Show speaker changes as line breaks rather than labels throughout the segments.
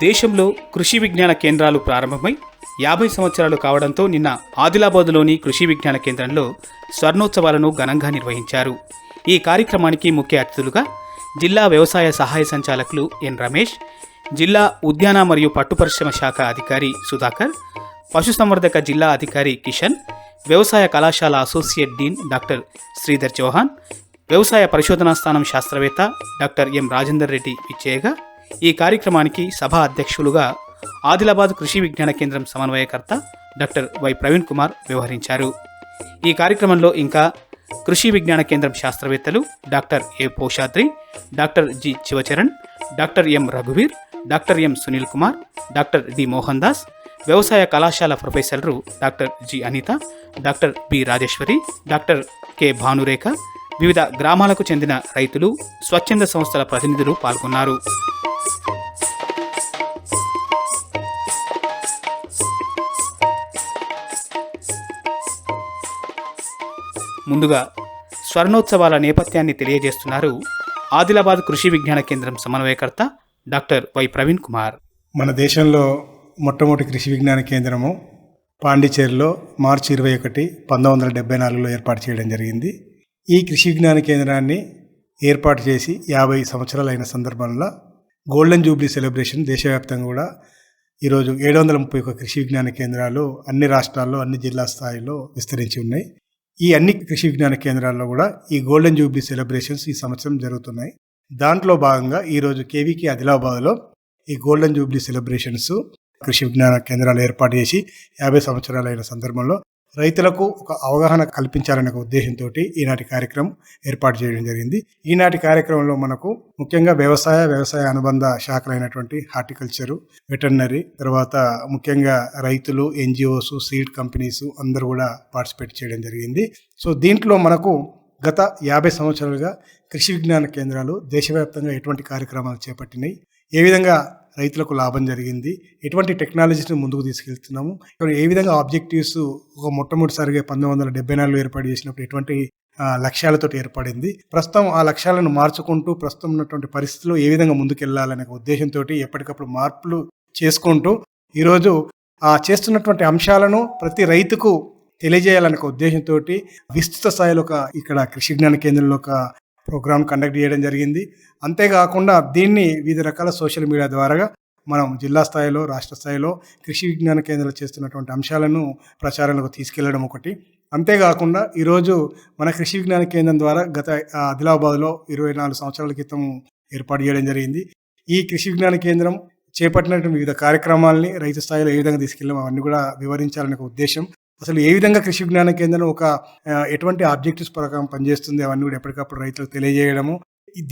దేశంలో కృషి విజ్ఞాన కేంద్రాలు ప్రారంభమై యాభై సంవత్సరాలు కావడంతో నిన్న ఆదిలాబాద్లోని కృషి విజ్ఞాన కేంద్రంలో స్వర్ణోత్సవాలను ఘనంగా నిర్వహించారు. ఈ కార్యక్రమానికి ముఖ్య అతిథులుగా జిల్లా వ్యవసాయ సహాయ సంచాలకులు ఎన్ రమేష్ జిల్లా ఉద్యాన మరియు పట్టు పరిశ్రమ శాఖ అధికారి సుధాకర్ పశుసంవర్ధక జిల్లా అధికారి కిషన్ వ్యవసాయ కళాశాల associate dean doctor Sridhar Chauhan వ్యవసాయ పరిశోధనా స్థానం శాస్త్రవేత్త డాక్టర్ ఎం రాజేందర్ రెడ్డి విచ్చేయగా ఈ కార్యక్రమానికి సభ అధ్యక్షులుగా ఆదిలాబాద్ కృషి విజ్ఞాన కేంద్రం సమన్వయకర్త డాక్టర్ వై ప్రవీణ్ కుమార్ వ్యవహరించారు. ఈ కార్యక్రమంలో ఇంకా కృషి విజ్ఞాన కేంద్రం శాస్త్రవేత్తలు doctor A Poshadri doctor G Sivacharan doctor M రఘువీర్ doctor M Sunil Kumar doctor D Mohan Das వ్యవసాయ కళాశాల ప్రొఫెసర్లు doctor G Anitha doctor B Rajeswari doctor K Bhanurekha వివిధ గ్రామాలకు చెందిన రైతులు స్వచ్ఛంద సంస్థల ప్రతినిధులు పాల్గొన్నారు. ముందుగా స్వర్ణోత్సవాల నేపథ్యాన్ని తెలియజేస్తున్నారు ఆదిలాబాద్ కృషి విజ్ఞాన కేంద్రం సమన్వయకర్త డాక్టర్ వై ప్రవీణ్ కుమార్.
మన దేశంలో మొట్టమొదటి కృషి విజ్ఞాన కేంద్రము పాండిచేరిలో మార్చి ఇరవై ఒకటి పంతొమ్మిది వందల డెబ్బై నాలుగులో ఏర్పాటు చేయడం జరిగింది. ఈ కృషి విజ్ఞాన కేంద్రాన్ని ఏర్పాటు చేసి యాభై సంవత్సరాలు అయిన సందర్భంలో గోల్డెన్ జూబ్లీ సెలబ్రేషన్ దేశవ్యాప్తంగా కూడా ఈరోజు ఏడు వందల ముప్పై ఒక కృషి విజ్ఞాన కేంద్రాలు అన్ని రాష్ట్రాల్లో అన్ని జిల్లా స్థాయిలో విస్తరించి ఉన్నాయి. ఈ అన్ని కృషి విజ్ఞాన కేంద్రాల్లో కూడా ఈ గోల్డెన్ జూబ్లీ సెలబ్రేషన్స్ ఈ సంవత్సరం జరుగుతున్నాయి. దాంట్లో భాగంగా ఈరోజు కేవీకి ఆదిలాబాద్లో ఈ గోల్డెన్ జూబ్లీ సెలబ్రేషన్స్ కృషి విజ్ఞాన కేంద్రాలు ఏర్పాటు చేసి యాభై సంవత్సరాలైన సందర్భంలో రైతులకు ఒక అవగాహన కల్పించాలనే ఉద్దేశంతో ఈనాటి కార్యక్రమం ఏర్పాటు చేయడం జరిగింది. ఈనాటి కార్యక్రమంలో మనకు ముఖ్యంగా వ్యవసాయ వ్యవసాయ అనుబంధ శాఖలైనటువంటి హార్టికల్చరు వెటర్నరీ తర్వాత ముఖ్యంగా రైతులు ఎన్జిఓస్ సీడ్ కంపెనీస్ అందరూ కూడా పార్టిసిపేట్ చేయడం జరిగింది. సో దీంట్లో మనకు గత యాభై సంవత్సరాలుగా కృషి విజ్ఞాన కేంద్రాలు దేశవ్యాప్తంగా ఎటువంటి కార్యక్రమాలు చేపట్టినాయి? ఏ విధంగా రైతులకు లాభం జరిగింది. ఎటువంటి టెక్నాలజీస్ని ముందుకు తీసుకెళ్తున్నాము. ఏ విధంగా ఆబ్జెక్టివ్స్ ఒక మొట్టమొదటిసారిగా పంతొమ్మిది వందల డెబ్బై నాలుగులో ఏర్పాటు చేసినప్పుడు ఎటువంటి లక్ష్యాలతో ఏర్పడింది. ప్రస్తుతం ఆ లక్ష్యాలను మార్చుకుంటూ ప్రస్తుతం ఉన్నటువంటి పరిస్థితుల్లో ఏ విధంగా ముందుకెళ్ళాలనే ఉద్దేశంతో ఎప్పటికప్పుడు మార్పులు చేసుకుంటూ ఈరోజు ఆ చేస్తున్నటువంటి అంశాలను ప్రతి రైతుకు తెలియజేయాలనే ఉద్దేశంతో విస్తృత స్థాయిలో ఒక ఇక్కడ కృషి జ్ఞాన కేంద్రంలో ఒక ప్రోగ్రామ్ కండక్ట్ చేయడం జరిగింది. అంతేకాకుండా దీన్ని వివిధ రకాల సోషల్ మీడియా ద్వారా మనం జిల్లా స్థాయిలో రాష్ట్ర స్థాయిలో కృషి విజ్ఞాన కేంద్రాలు చేస్తున్నటువంటి అంశాలను ప్రచారంలోకి తీసుకెళ్ళడం ఒకటి. అంతేకాకుండా ఈరోజు మన కృషి విజ్ఞాన కేంద్రం ద్వారా గత ఆదిలాబాద్లో ఇరవై నాలుగు సంవత్సరాల క్రితం ఏర్పాటు చేయడం జరిగింది. ఈ కృషి విజ్ఞాన కేంద్రం చేపట్టినటువంటి వివిధ కార్యక్రమాలని రైతు స్థాయిలో ఏ విధంగా తీసుకెళ్ళాం అవన్నీ కూడా వివరించాలనే ఉద్దేశం. అసలు ఏ విధంగా కృషి విజ్ఞాన కేంద్రం ఒక ఎటువంటి ఆబ్జెక్టివ్స్ ప్రకారం పనిచేస్తుంది అవన్నీ కూడా ఎప్పటికప్పుడు రైతులకు తెలియజేయడము.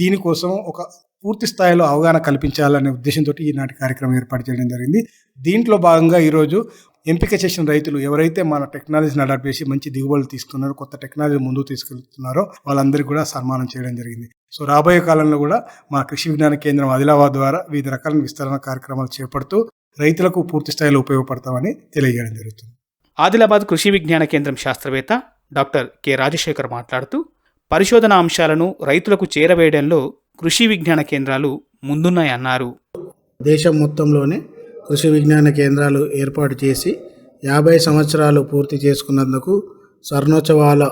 దీనికోసం ఒక పూర్తి స్థాయిలో అవగాహన కల్పించాలనే ఉద్దేశంతో ఈనాటి కార్యక్రమం ఏర్పాటు చేయడం జరిగింది. దీంట్లో భాగంగా ఈరోజు ఎంపిక చేసిన రైతులు ఎవరైతే మన టెక్నాలజీని అడాప్ట్ చేసి మంచి దిగుబడులు తీసుకున్నారో కొత్త టెక్నాలజీ ముందుకు తీసుకెళ్తున్నారో వాళ్ళందరికీ కూడా సన్మానం చేయడం జరిగింది. సో రాబోయే కాలంలో కూడా మా కృషి విజ్ఞాన కేంద్రం ఆదిలాబాద్ ద్వారా వివిధ రకాల విస్తరణ కార్యక్రమాలు చేపడుతూ రైతులకు పూర్తి స్థాయిలో ఉపయోగపడతామని తెలియజేయడం జరుగుతుంది.
ఆదిలాబాద్ కృషి విజ్ఞాన కేంద్రం శాస్త్రవేత్త డాక్టర్ కె. రాజశేఖర్ మాట్లాడుతూ పరిశోధన అంశాలను రైతులకు చేరవేయడంలో కృషి విజ్ఞాన కేంద్రాలు ముందున్నాయన్నారు
దేశం మొత్తంలోనే కృషి విజ్ఞాన కేంద్రాలు ఏర్పాటు చేసి యాభై సంవత్సరాలు పూర్తి చేసుకున్నందుకు స్వర్ణోత్సవాల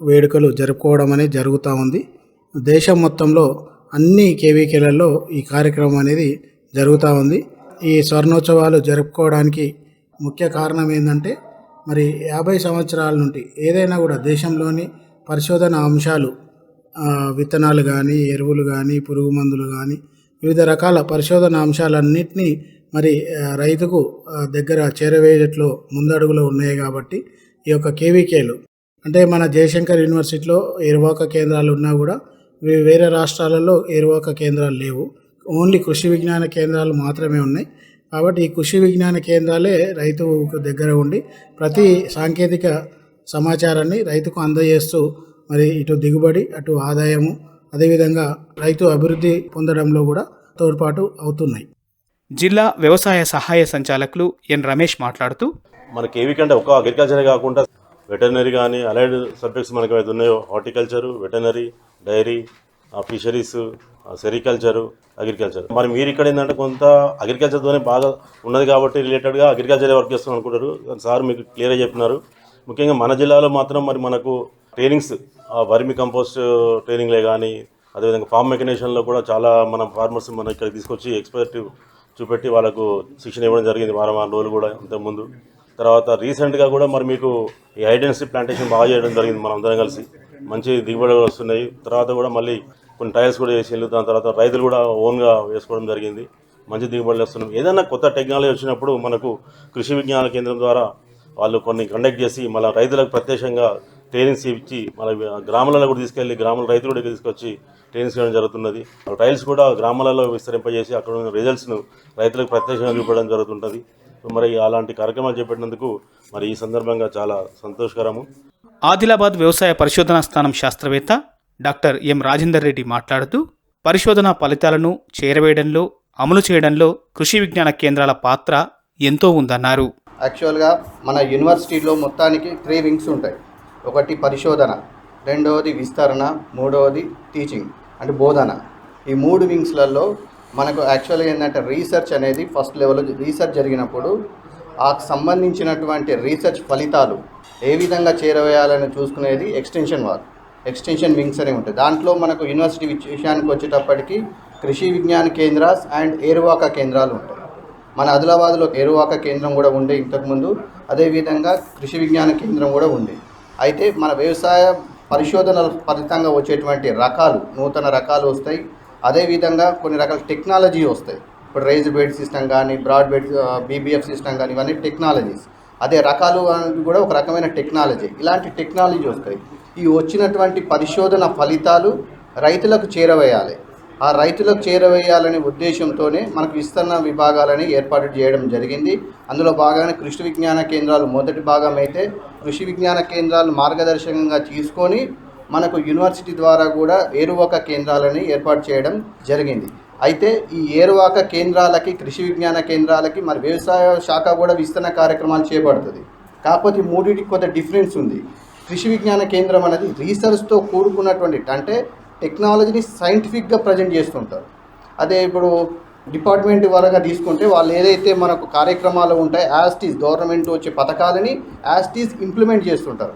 వేడుకలు జరుపుకోవడం అనేది జరుగుతూ ఉంది. దేశం మొత్తంలో అన్ని కేవీకేలలో ఈ కార్యక్రమం అనేది జరుగుతూ ఉంది. ఈ స్వర్ణోత్సవాలు జరుపుకోవడానికి ముఖ్య కారణం ఏంటంటే మరి యాభై సంవత్సరాల నుండి ఏదైనా కూడా దేశంలోని పరిశోధన అంశాలు విత్తనాలు కానీ ఎరువులు కానీ పురుగు మందులు కానీ వివిధ రకాల పరిశోధన అంశాలన్నింటినీ మరి రైతుకు దగ్గర చేరవేయట్లో ముందడుగులో ఉన్నాయి కాబట్టి ఈ యొక్క కేవీకేలు. అంటే మన జయశంకర్ యూనివర్సిటీలో ఎరువాక కేంద్రాలు ఉన్నా కూడా వేరే రాష్ట్రాలలో ఎరువాక కేంద్రాలు లేవు. ఓన్లీ కృషి విజ్ఞాన కేంద్రాలు మాత్రమే ఉన్నాయి. కాబట్టి ఈ కృషి విజ్ఞాన కేంద్రాలే రైతుకు దగ్గర ఉండి ప్రతి సాంకేతిక సమాచారాన్ని రైతుకు అందజేస్తూ మరి ఇటు దిగుబడి అటు ఆదాయము అదేవిధంగా రైతు అభివృద్ధి పొందడంలో కూడా తోడ్పాటు అవుతున్నాయి.
జిల్లా వ్యవసాయ సహాయ సంచాలకులు ఎన్ రమేష్ మాట్లాడుతూ
మన కేవీ కంటే ఒక అగ్రికల్చర్ కాకుండా వెటర్నరీ కానీ అలైడ్ సబ్జెక్ట్స్ మనకి ఏవైతే ఉన్నాయో horticulture veterinary dairy fisheries sericulture agriculture. మరి మీరు ఇక్కడ ఏంటంటే కొంత అగ్రికల్చర్తోనే బాగా ఉన్నది కాబట్టి రిలేటెడ్గా అగ్రికల్చర్ వర్క్ చేస్తాం అనుకుంటారు. సార్ మీకు క్లియర్గా చెప్పినారు. ముఖ్యంగా మన జిల్లాలో మాత్రం మరి మనకు ట్రైనింగ్స్ వర్మి కంపోస్ట్ ట్రైనింగ్లే కానీ అదేవిధంగా ఫార్మ్ మెకనైజేషన్లో కూడా చాలా మన ఫార్మర్స్ మన ఇక్కడ తీసుకొచ్చి ఎక్స్పర్ట్ చూపెట్టి వాళ్ళకు శిక్షణ ఇవ్వడం జరిగింది వారం వారం రోజులు కూడా ఇంతకుముందు. తర్వాత రీసెంట్గా కూడా మరి మీకు ఈ ఐడెన్సీ ప్లాంటేషన్ బాగా చేయడం జరిగింది. మనం అందరం కలిసి మంచి దిగుబడులు వస్తున్నాయి. తర్వాత కూడా మళ్ళీ కొన్ని ట్రయల్స్ కూడా చేసి దాని తర్వాత రైతులు కూడా ఓన్గా వేసుకోవడం జరిగింది. మంచి దిగుబడులు వస్తున్నాం ఏదైనా కొత్త టెక్నాలజీ వచ్చినప్పుడు మనకు కృషి విజ్ఞాన కేంద్రం ద్వారా వాళ్ళు కొన్ని కండక్ట్ చేసి మళ్ళీ రైతులకు ప్రత్యక్షంగా ట్రైనింగ్స్ ఇచ్చి మన గ్రామాలలో కూడా తీసుకెళ్ళి గ్రామాల రైతులు కూడా తీసుకొచ్చి ట్రైనింగ్స్ ఇవ్వడం జరుగుతున్నది. ట్రయల్స్ కూడా గ్రామాలలో విస్తరింపజేసి అక్కడ ఉన్న రిజల్ట్స్ను రైతులకు ప్రత్యక్షంగా చూపడం జరుగుతుంటుంది మరి అలాంటి కార్యక్రమాలు చేపట్టినందుకు మరి ఈ సందర్భంగా చాలా సంతోషకరము.
ఆదిలాబాద్ వ్యవసాయ పరిశోధనా స్థానం శాస్త్రవేత్త డాక్టర్ ఎం రాజేందర్ రెడ్డి మాట్లాడుతూ పరిశోధన ఫలితాలను చేరవేయడంలో అమలు చేయడంలో కృషి విజ్ఞాన కేంద్రాల పాత్ర ఎంతో ఉందన్నారు.
యాక్చువల్గా మన యూనివర్సిటీలో మొత్తానికి త్రీ వింగ్స్ ఉంటాయి. ఒకటి పరిశోధన రెండవది విస్తరణ మూడవది టీచింగ్ అంటే బోధన. ఈ మూడు వింగ్స్లలో మనకు యాక్చువల్గా ఏంటంటే రీసెర్చ్ అనేది ఫస్ట్ లెవెల్లో రీసెర్చ్ జరిగినప్పుడు ఆ సంబంధించినటువంటి రీసెర్చ్ ఫలితాలు ఏ విధంగా చేరవేయాలని చూసుకునేది ఎక్స్టెన్షన్ వారు. ఎక్స్టెన్షన్ వింగ్స్ అనే ఉంటాయి. దాంట్లో మనకు యూనివర్సిటీ విషయానికి వచ్చేటప్పటికి కృషి విజ్ఞాన కేంద్రాస్ అండ్ ఏరువాక కేంద్రాలు ఉంటాయి. మన ఆదిలాబాద్లో ఏరువాక కేంద్రం కూడా ఉండే ఇంతకుముందు అదేవిధంగా కృషి విజ్ఞాన కేంద్రం కూడా ఉంది అయితే మన వ్యవసాయ పరిశోధనల ఫలితంగా వచ్చేటువంటి రకాలు నూతన రకాలు వస్తాయి. అదేవిధంగా కొన్ని రకాల టెక్నాలజీ వస్తాయి. ఇప్పుడు రైజ్ బెడ్ సిస్టమ్ కానీ బ్రాడ్ బెడ్ బీబీఎఫ్ సిస్టమ్ కానీ ఇవన్నీ టెక్నాలజీస్ అదే రకాలు అనేది కూడా ఒక రకమైన టెక్నాలజీ ఇలాంటి టెక్నాలజీ వస్తాయి. ఈ వచ్చినటువంటి పరిశోధన ఫలితాలు రైతులకు చేరవేయాలి. ఆ రైతులకు చేరవేయాలనే ఉద్దేశంతోనే మనకు విస్తరణ విభాగాలని ఏర్పాటు చేయడం జరిగింది. అందులో భాగంగా కృషి విజ్ఞాన కేంద్రాలు మొదటి భాగం అయితే కృషి విజ్ఞాన కేంద్రాలు మార్గదర్శకంగా తీసుకొని మనకు యూనివర్సిటీ ద్వారా కూడా ఏరువాక కేంద్రాలని ఏర్పాటు చేయడం జరిగింది. అయితే ఈ ఏరువాక కేంద్రాలకి కృషి విజ్ఞాన కేంద్రాలకి మరి వ్యవసాయ శాఖ కూడా విస్తరణ కార్యక్రమాలు చేపడుతుంది. కాకపోతే మూడింటికి కొంత డిఫరెన్స్ ఉంది. కృషి విజ్ఞాన కేంద్రం అనేది రీసెర్చ్తో కూడుకున్నటువంటి అంటే టెక్నాలజీని సైంటిఫిక్గా ప్రజెంట్ చేస్తుంటారు. అదే ఇప్పుడు డిపార్ట్మెంట్ వరగా తీసుకుంటే వాళ్ళు ఏదైతే మనకు కార్యక్రమాలు ఉంటాయి యాస్టీస్ గవర్నమెంట్ వచ్చే పథకాలని యాస్టీస్ ఇంప్లిమెంట్ చేస్తుంటారు.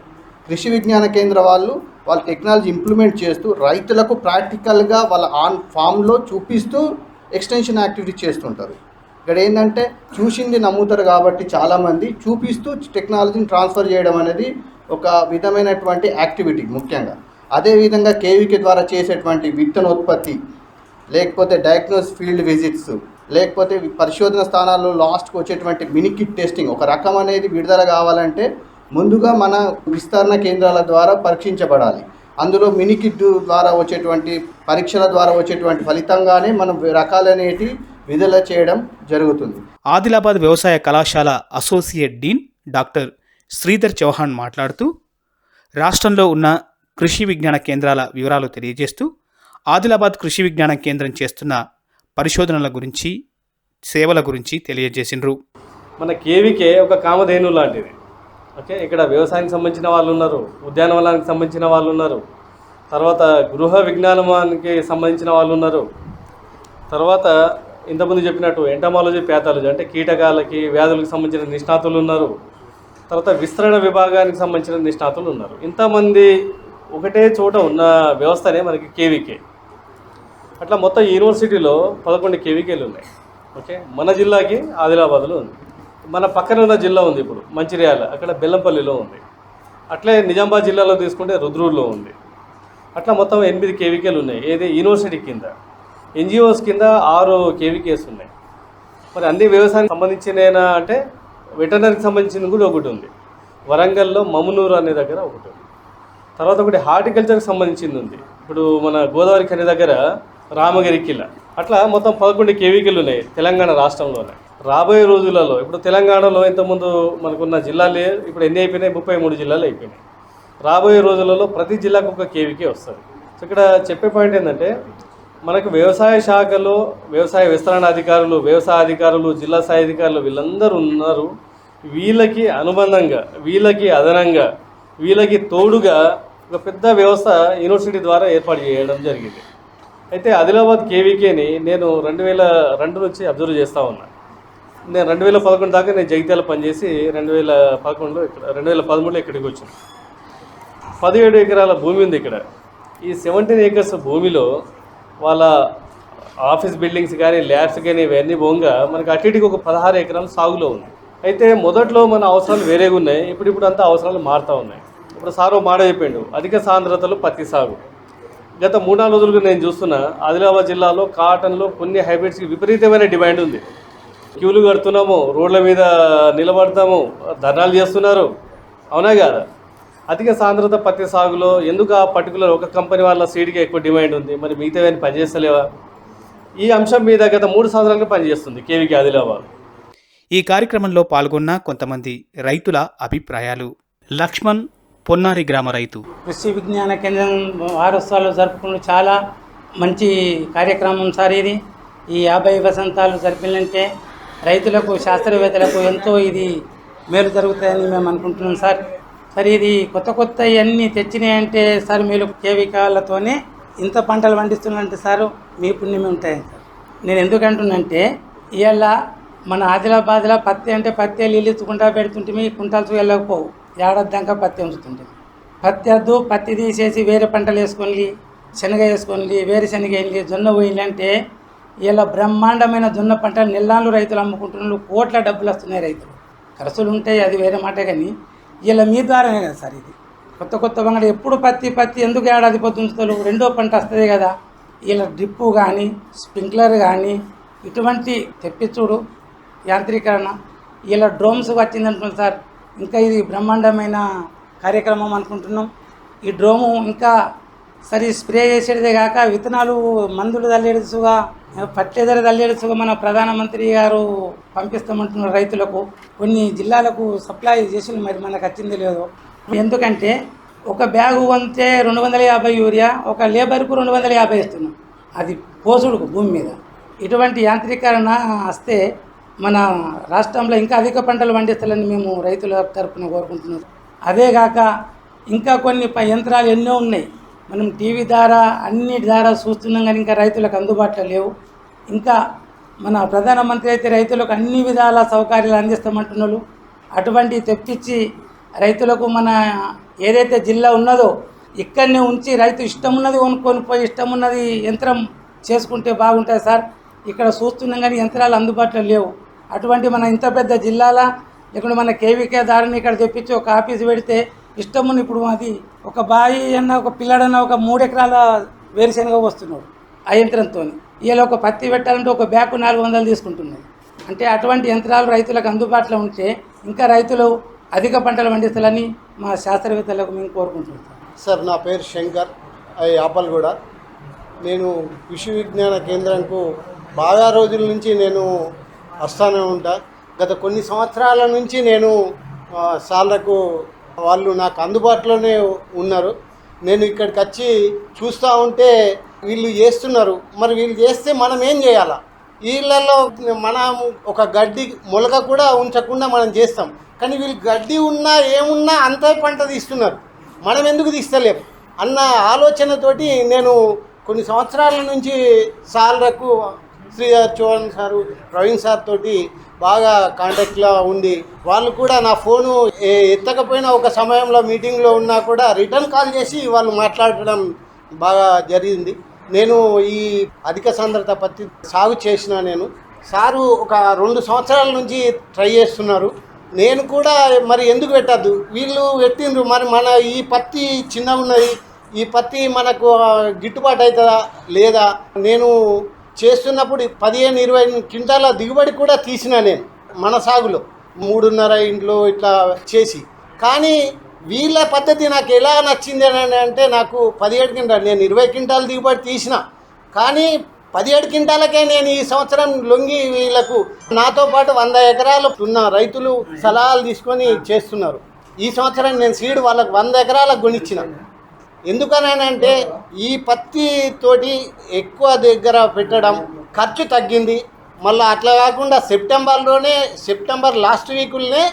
కృషి విజ్ఞాన కేంద్ర వాళ్ళు వాళ్ళ టెక్నాలజీ ఇంప్లిమెంట్ చేస్తూ రైతులకు ప్రాక్టికల్గా వాళ్ళ ఆన్ ఫామ్లో చూపిస్తూ ఎక్స్టెన్షన్ యాక్టివిటీ చేస్తుంటారు. ఇక్కడ ఏంటంటే చూసింది నమ్ముతారు కాబట్టి చాలామంది చూపిస్తూ టెక్నాలజీని ట్రాన్స్ఫర్ చేయడం అనేది ఒక విధమైనటువంటి యాక్టివిటీ ముఖ్యంగా. అదేవిధంగా కేవీకే ద్వారా చేసేటువంటి విత్తనోత్పత్తి లేకపోతే డయాగ్నోస్ ఫీల్డ్ విజిట్స్ లేకపోతే పరిశోధన స్థానాల్లో లాస్ట్కి వచ్చేటువంటి మినికిట్ టెస్టింగ్ ఒక రకం అనేది విడుదల కావాలంటే ముందుగా మన విస్తరణ కేంద్రాల ద్వారా పరీక్షించబడాలి. అందులో మినికిట్ ద్వారా వచ్చేటువంటి పరీక్షల ద్వారా వచ్చేటువంటి ఫలితంగానే మనం రకాలనేటి విడుదల చేయడం జరుగుతుంది.
ఆదిలాబాద్ వ్యవసాయ కళాశాల associate dean doctor Sridhar Chauhan మాట్లాడుతూ రాష్ట్రంలో ఉన్న కృషి విజ్ఞాన కేంద్రాల వివరాలు తెలియజేస్తూ ఆదిలాబాద్ కృషి విజ్ఞాన కేంద్రం చేస్తున్న పరిశోధనల గురించి సేవల గురించి తెలియజేసిండ్రు.
మన కేవీకే ఒక కామధేను లాంటిది. ఓకే ఇక్కడ వ్యవసాయానికి సంబంధించిన వాళ్ళు ఉన్నారు ఉద్యానవనానికి సంబంధించిన వాళ్ళు ఉన్నారు తర్వాత గృహ విజ్ఞానానికి సంబంధించిన వాళ్ళు ఉన్నారు తర్వాత ఇంతకుముందు చెప్పినట్టు ఎంటమాలజీ ప్యాథాలజీ అంటే కీటకాలకి వ్యాధులకు సంబంధించిన నిష్ణాతులు ఉన్నారు తర్వాత విస్తరణ విభాగానికి సంబంధించిన నిష్ణాతులు ఉన్నారు. ఇంతమంది ఒకటే చోట ఉన్న వ్యవస్థనే మనకి కేవీకే. అట్లా మొత్తం యూనివర్సిటీలో పదకొండు కేవీకేలు ఉన్నాయి. ఓకే? మన జిల్లాకి ఆదిలాబాద్లో ఉంది. మన పక్కన ఉన్న జిల్లా ఉంది ఇప్పుడు. మంచిర్యాల అక్కడ బెల్లంపల్లిలో ఉంది. అట్లే నిజామాబాద్ జిల్లాలో తీసుకుంటే రుద్రూర్లో ఉంది. అట్లా మొత్తం ఎనిమిది కేవీకేలు ఉన్నాయి. ఏది? యూనివర్సిటీ కింద. ఎన్జిఓస్ కింద ఆరు కేవీకేస్ ఉన్నాయి. మరి అన్ని వ్యవసాయానికి సంబంధించినైనా అంటే వెటర్నరీకి సంబంధించింది కూడా ఒకటి ఉంది. వరంగల్లో మమునూరు అనే దగ్గర ఒకటి ఉంది. తర్వాత ఒకటి హార్టికల్చర్కి సంబంధించింది ఉంది. ఇప్పుడు మన గోదావరి ఖని దగ్గర రామగిరి కిల్లా. అట్లా మొత్తం పదకొండు కేవీకలు ఉన్నాయి తెలంగాణ రాష్ట్రంలోనే. రాబోయే రోజులలో ఇప్పుడు తెలంగాణలో ఇంతకుముందు మనకున్న జిల్లాలే ఇప్పుడు ఎన్ని అయిపోయినాయి? ముప్పై మూడు జిల్లాలు అయిపోయినాయి. రాబోయే రోజులలో ప్రతి జిల్లాకు ఒక కేవీకే వస్తుంది. సో ఇక్కడ చెప్పే పాయింట్ ఏంటంటే మనకు వ్యవసాయ శాఖలో వ్యవసాయ విస్తరణ అధికారులు వ్యవసాయ అధికారులు జిల్లా స్థాయి అధికారులు వీళ్ళందరూ ఉన్నారు. వీళ్ళకి అనుబంధంగా వీళ్ళకి అదనంగా వీళ్ళకి తోడుగా ఒక పెద్ద వ్యవస్థ యూనివర్సిటీ ద్వారా ఏర్పాటు చేయడం జరిగింది. అయితే ఆదిలాబాద్ కేవీకేని నేను రెండు వేల రెండు నుంచి అబ్జర్వ్ చేస్తూ ఉన్నా. నేను రెండు వేల పదకొండు దాకా నేను జగిత్యాల పనిచేసి రెండు వేల పదకొండులో ఇక్కడ రెండు వేల పదమూడులో ఇక్కడికి వచ్చాను. పదిహేడు ఎకరాల భూమి ఉంది ఇక్కడ. ఈ సెవెంటీన్ ఏకర్స్ భూమిలో వాళ్ళ ఆఫీస్ బిల్డింగ్స్ కానీ ల్యాబ్స్ కానీ ఇవన్నీ పోగా మనకి అటు ఇటుకి ఒక పదహారు ఎకరాలు సాగులో ఉంది. అయితే మొదట్లో మన అవసరాలు వేరేగా ఉన్నాయి ఇప్పుడు ఇప్పుడు అంతా అవసరాలు మారుతూ ఉన్నాయి. ఇప్పుడు సారో మాట చెప్పిండు అధిక సాంద్రతలు పత్తి సాగు. గత మూడు నాలుగు రోజులుగా నేను చూస్తున్నా ఆదిలాబాద్ జిల్లాలో కాటన్లో కొన్ని హైబ్రిడ్స్కి విపరీతమైన డిమాండ్ ఉంది. క్యూలు కడుతున్నాము రోడ్ల మీద నిలబడతాము ధర్నాలు చేస్తున్నారు. అవునా కాదా? అధిక సాంద్రత పత్తి సాగులో ఎందుకు ఆ పర్టికులర్ ఒక కంపెనీ వాళ్ళ సీడ్కి ఎక్కువ డిమాండ్ ఉంది? మరి మిగతా ఏమైనా పనిచేస్తలేవా? ఈ అంశం మీద గత మూడు సంవత్సరాలుగా పనిచేస్తుంది కేవీకి ఆదిలాబాద్.
ఈ కార్యక్రమంలో పాల్గొన్న కొంతమంది రైతుల అభిప్రాయాలు. లక్ష్మణ్ పొన్నారి గ్రామ రైతు.
కృషి విజ్ఞాన కేంద్రం వారోత్సవాలు జరుపుకున్న చాలా మంచి కార్యక్రమం సార్ ఇది. ఈ యాభై వసంతాలు జరిపినంటే రైతులకు శాస్త్రవేత్తలకు ఎంతో ఇది మేలు జరుగుతాయని మేము అనుకుంటున్నాం సార్. సార్ ఇది కొత్త కొత్త అన్నీ తెచ్చినాయంటే సార్ మీరు కేవికాలతోనే ఇంత పంటలు పండిస్తున్నారంటే సార్ మీ పుణ్యమే ఉంటాయి సార్ నేను ఎందుకంటున్నంటే ఇవాళ మన ఆదిలాబాద్లో పత్తి అంటే పత్తి నీళ్ళు ఇచ్చుకుంటా పెడుతుంటే కుంటాల్సి వెళ్ళకపోవు. ఏడాదిదాకా పత్తి ఉంచుతుంటే. పత్తి వద్దు పత్తి తీసేసి వేరే పంటలు వేసుకొని శనగ వేసుకొని వేరుశనగ వెళ్ళి జొన్న పోయింది అంటే ఇలా బ్రహ్మాండమైన జొన్న పంటలు నెల్లాళ్ళు రైతులు అమ్ముకుంటున్నారు కోట్ల డబ్బులు వస్తున్నాయి రైతులు. ఖర్చులు ఉంటాయి అది వేరే మాట కానీ ఇలా మీ ద్వారానే కదా సార్ ఇది. కొత్త కొత్త బంగారు ఎప్పుడు పత్తి పత్తి ఎందుకు ఏడాది పొద్దు ఉంచుతారు? రెండో పంట వస్తుంది కదా. ఇలా డ్రిప్పు కానీ స్ప్రింక్లర్ కానీ ఇటువంటి తెప్పించుడు. యాంత్రీకరణ. ఇలా డ్రోమ్స్ అనుకున్నాం సార్. ఇంకా ఇది బ్రహ్మాండమైన కార్యక్రమం అనుకుంటున్నాం. ఈ డ్రోము ఇంకా సరి స్ప్రే చేసేదే కాక విత్తనాలు మందులు తల్లేడుసుగా పట్టేదర తల్లేడుసుగా మన ప్రధానమంత్రి గారు పంపిస్తామంటున్నారు రైతులకు. కొన్ని జిల్లాలకు సప్లై చేసి మరి మనకు వచ్చింది లేదు. ఎందుకంటే ఒక బ్యాగు వంతే రెండు వందల యాభై యూరియా ఒక లేబర్కు రెండు వందల యాభై ఇస్తున్నాం. అది పోసుడుకు భూమి మీద. ఇటువంటి యాంత్రీకరణ వస్తే మన రాష్ట్రంలో ఇంకా అధిక పంటలు పండిస్తాలని మేము రైతుల తరపున కోరుకుంటున్నాం అదేగాక ఇంకా కొన్ని ప- యంత్రాలు ఎన్నో ఉన్నాయి. మనం టీవీ ద్వారా అన్ని ద్వారా చూస్తున్నాం కానీ ఇంకా రైతులకు అందుబాటులో లేవు. ఇంకా మన ప్రధానమంత్రి అయితే రైతులకు అన్ని విధాల సౌకర్యాలు అందిస్తామంటున్నారు అటువంటివి తెప్పించి రైతులకు మన ఏదైతే జిల్లా ఉన్నదో ఇక్కడనే ఉంచి రైతు ఇష్టం ఉన్నది కొనుక్కొని పోయి ఇష్టం ఉన్నది యంత్రం చేసుకుంటే బాగుంటుంది సార్. ఇక్కడ చూస్తున్నాం కానీ యంత్రాలు అందుబాటులో లేవు. అటువంటి మన ఇంత పెద్ద జిల్లాల లేకుంటే మన కేవీకే దారిని ఇక్కడ తెప్పించి ఒక ఆఫీస్ పెడితే ఇష్టముని ఇప్పుడు అది ఒక బాయి అన్న ఒక పిల్లడన్న ఒక మూడు ఎకరాల వేరుశనగ వస్తున్నాడు ఆ యంత్రంతో ఇలా ఒక పత్తి పెట్టాలంటే ఒక బ్యాగ్ నాలుగు వందలు తీసుకుంటున్నాయి. అంటే అటువంటి యంత్రాలు రైతులకు అందుబాటులో ఉంటే ఇంకా రైతులు అధిక పంటలు పండిస్తారని మా శాస్త్రవేత్తలకు మేము కోరుకుంటున్నాం.
సార్ నా పేరు శంకర్ అది ఆపల్గూడ నేను కృషి విజ్ఞాన కేంద్రంకు బాగా రోజుల నుంచి నేను వస్తానే ఉంటా. గత కొన్ని సంవత్సరాల నుంచి నేను సార్లకు వాళ్ళు నాకు అందుబాటులోనే ఉన్నారు. నేను ఇక్కడికి వచ్చి చూస్తూ ఉంటే వీళ్ళు చేస్తున్నారు. మరి వీళ్ళు చేస్తే మనం ఏం చేయాలా? వీళ్ళల్లో మనం ఒక గడ్డి మొలక కూడా ఉంచకుండా మనం చేస్తాం. కానీ వీళ్ళు గడ్డి ఉన్నా ఏమున్నా అంతే పంట తీస్తున్నారు. మనం ఎందుకు తీస్తలేం? అన్న ఆలోచనతోటి నేను కొన్ని సంవత్సరాల నుంచి సార్లకు శ్రీ చౌహాన్ సారు ప్రవీణ్ సార్ తోటి బాగా కాంటాక్ట్లో ఉండి వాళ్ళు కూడా నా ఫోను ఎత్తకపోయినా ఒక సమయంలో మీటింగ్లో ఉన్నా కూడా రిటర్న్ కాల్ చేసి వాళ్ళు మాట్లాడడం బాగా జరిగింది. నేను ఈ అధిక సాంద్రత పత్తి సాగు చేసిన నేను. సారు ఒక రెండు సంవత్సరాల నుంచి ట్రై చేస్తున్నారు. నేను కూడా మరి ఎందుకు పెట్టద్దు? వీళ్ళు పెట్టిండ్రు. మరి మన ఈ పత్తి చిన్నగా ఉన్నది ఈ పత్తి మనకు గిట్టుబాటు అవుతుందా? లేదా? నేను చేస్తున్నప్పుడు పదిహేను ఇరవై క్వింటాల దిగుబడి కూడా తీసిన నేను మన సాగులో. మూడున్నర ఇంట్లో ఇట్లా చేసి. కానీ వీళ్ళ పద్ధతి నాకు ఎలా నచ్చింది అని అంటే నాకు పదిహేడు క్వింటాలు నేను ఇరవై క్వింటాల దిగుబడి తీసిన. కానీ పదిహేడు క్వింటాలకే నేను ఈ సంవత్సరం లొంగి వీళ్ళకు నాతో పాటు వంద ఎకరాలు ఉన్న రైతులు సలహాలు తీసుకొని చేస్తున్నారు. ఈ సంవత్సరం నేను సీడ్ వాళ్ళకు వంద ఎకరాలకు కొనిచ్చిన. ఎందుకనంటే ఈ పత్తి తోటి ఎక్కువ దగ్గర పెట్టడం ఖర్చు తగ్గింది. మళ్ళీ అట్లా కాకుండా సెప్టెంబర్లోనే సెప్టెంబర్ లాస్ట్ వీకుల్నే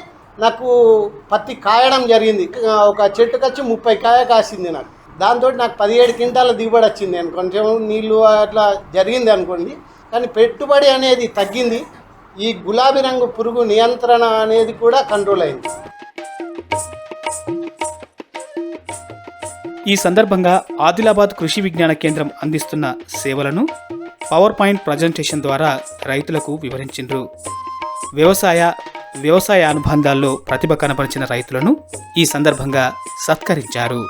నాకు పత్తి కాయడం జరిగింది. ఒక చెట్టుకు వచ్చి ముప్పై కాయ కాసింది నాకు. దాంతో నాకు పదిహేడు క్వింటాల దిగుబడి వచ్చింది. నేను కొంచెం నీళ్ళు అట్లా జరిగింది అనుకోండి. కానీ పెట్టుబడి అనేది తగ్గింది. ఈ గులాబీ రంగు పురుగు నియంత్రణ అనేది కూడా కంట్రోల్ అయింది.
ఈ సందర్భంగా ఆదిలాబాద్ కృషి విజ్ఞాన కేంద్రం అందిస్తున్న సేవలను పవర్ పాయింట్ ప్రజెంటేషన్ ద్వారా రైతులకు వివరించిండ్రు. వ్యవసాయ వ్యవసాయ అనుబంధాల్లో ప్రతిభ కనపరిచిన రైతులను ఈ సందర్భంగా సత్కరించారు.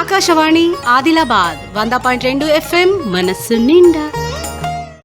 ఆకాశవాణి ఆదిలాబాద్ వంద పాయింట్ రెండు ఎఫ్ఎం మనస్సు నిండా